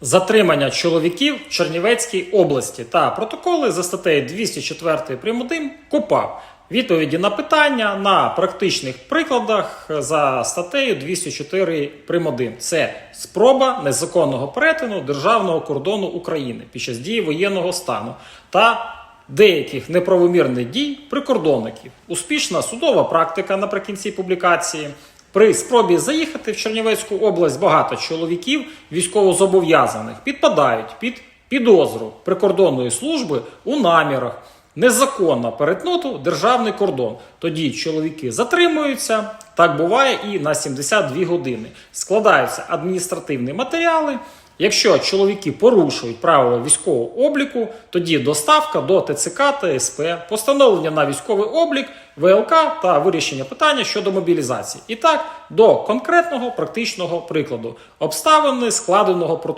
затримання чоловіків в Чернівецькій області та протоколи за статтею 204 прим. 1 КУПАП. Відповіді на питання на практичних прикладах за статтею 204 прим. 1. Це спроба незаконного перетину державного кордону України під час дії воєнного стану та деяких неправомірних дій прикордонників. Успішна судова практика наприкінці публікації. При спробі заїхати в Чернівецьку область багато чоловіків військовозобов'язаних підпадають під підозру прикордонної служби у намірах незаконно перетнути державний кордон. Тоді чоловіки затримуються. Так буває і на 72 години. Складаються адміністративні матеріали. Якщо чоловіки порушують правила військового обліку, тоді доставка до ТЦК та СП, постановлення на військовий облік, ВЛК та вирішення питання щодо мобілізації. І так, до конкретного практичного прикладу обставини складеного протоколу.